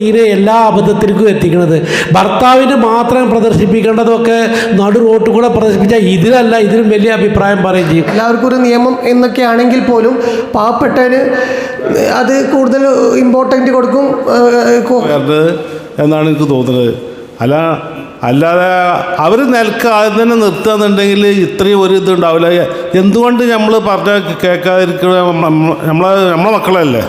ഇതിനെ എല്ലാ അബദ്ധത്തിലേക്കും എത്തിക്കുന്നത് ഭർത്താവിന് മാത്രം പ്രദർശിപ്പിക്കേണ്ടതൊക്കെ നടു റോട്ട് കൂടെ പ്രദർശിപ്പിച്ചാൽ ഇതിലല്ല ഇതിലും വലിയ അഭിപ്രായം പറയും ചെയ്യും. എല്ലാവർക്കും ഒരു നിയമം എന്നൊക്കെ ആണെങ്കിൽ പോലും പാവപ്പെട്ടവന് അത് കൂടുതൽ ഇമ്പോർട്ടന്റ് കൊടുക്കും ഏഹ്, കൊ- വേണ്ടത് എന്നാണ് എനിക്ക് തോന്നുന്നത്. അല്ല അല്ലാതെ അവർ നിലയ്ക്ക് ആദ്യം തന്നെ നിർത്തുകയെന്നുണ്ടെങ്കിൽ ഇത്രയും ഒരു ഇതുണ്ടാവില്ല. എന്തുകൊണ്ട് നമ്മൾ പറഞ്ഞ കേൾക്കാതിരിക്കണ നമ്മളെ നമ്മളെ മക്കളല്ലേ?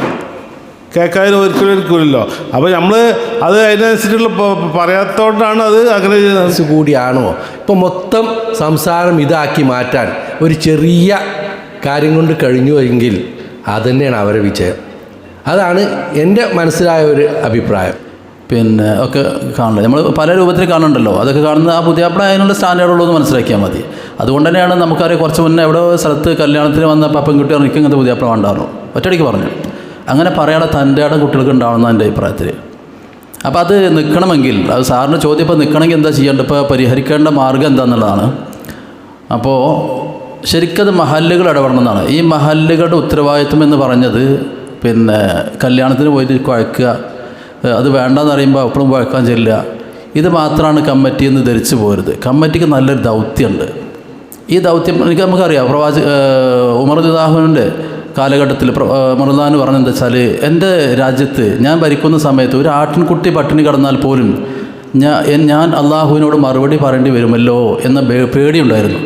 കേൾക്കാതെ ഒരിക്കലും ഇരിക്കില്ലല്ലോ അപ്പോൾ നമ്മൾ അത് അതിനനുസരിച്ചുള്ള പറയാത്തോണ്ടാണ് അത് അങ്ങനെ കൂടിയാണോ? ഇപ്പം മൊത്തം സംസാരം ഇതാക്കി മാറ്റാൻ ഒരു ചെറിയ കാര്യം കൊണ്ട് കഴിഞ്ഞു എങ്കിൽ അതുതന്നെയാണ് അവരെ വിജയം. അതാണ് എന്റെ മനസ്സിലായ ഒരു അഭിപ്രായം. പിന്നെ ഒക്കെ കാണുന്നത്. നമ്മൾ പല രൂപത്തിൽ കാണുന്നുണ്ടല്ലോ. അതൊക്കെ കാണുന്ന ആ പുതിയ അപ്പം അതിനുള്ള സ്റ്റാൻഡേർഡ് ഉള്ളൂ എന്ന് മനസ്സിലാക്കിയാൽ മതി. അതുകൊണ്ട് തന്നെയാണ് നമുക്കറിയാം കുറച്ച് മുന്നേ എവിടെ സ്ഥലത്ത് കല്യാണത്തിന് വന്ന പെൺകുട്ടി എനിക്ക് ഇങ്ങനത്തെ അപ്പം വേണ്ടായിരുന്നു ഒറ്റയടിക്ക് പറഞ്ഞു. അങ്ങനെ പറയാതെ തന്റെ ഇടം കുട്ടികൾക്ക് ഉണ്ടാവണമെന്ന് എന്റെ അഭിപ്രായത്തിൽ. അപ്പോൾ അത് നിൽക്കണമെങ്കിൽ അത് സാറിന് ചോദ്യം ഇപ്പോൾ നിൽക്കണമെങ്കിൽ എന്താ ചെയ്യേണ്ടത്? ഇപ്പോൾ പരിഹരിക്കേണ്ട മാർഗം എന്താണെന്നുള്ളതാണ്. അപ്പോൾ ശരിക്കത് മഹല്ലുകൾ ഇടപെടണമെന്നാണ് ഈ മഹല്ലുകളുടെ ഉത്തരവാദിത്വം എന്ന് പറഞ്ഞത് പിന്നെ കല്യാണത്തിന് പോയിട്ട് കുഴക്കുക അത് വേണ്ടെന്ന് പറയുമ്പോൾ എപ്പോഴും കുഴക്കാൻ ചെല്ലുക ഇത് മാത്രമാണ് കമ്മിറ്റി എന്ന് ധരിച്ചു പോരുത്. കമ്മിറ്റിക്ക് നല്ലൊരു ദൗത്യമുണ്ട്. ഈ ദൗത്യം എനിക്ക് നമുക്കറിയാം പ്രവാച ഉമർ ദുദാഹുവിന്റെ കാലഘട്ടത്തിൽ മറുദാൻ പറഞ്ഞെന്താ വെച്ചാൽ എന്റെ രാജ്യത്ത് ഞാൻ ഭരിക്കുന്ന സമയത്ത് ഒരു ആട്ടിൻകുട്ടി പട്ടിണി കടന്നാൽ പോലും ഞാൻ ഞാൻ അള്ളാഹുവിനോട് മറുപടി പറയേണ്ടി വരുമല്ലോ എന്ന പേടിയുണ്ടായിരുന്നു.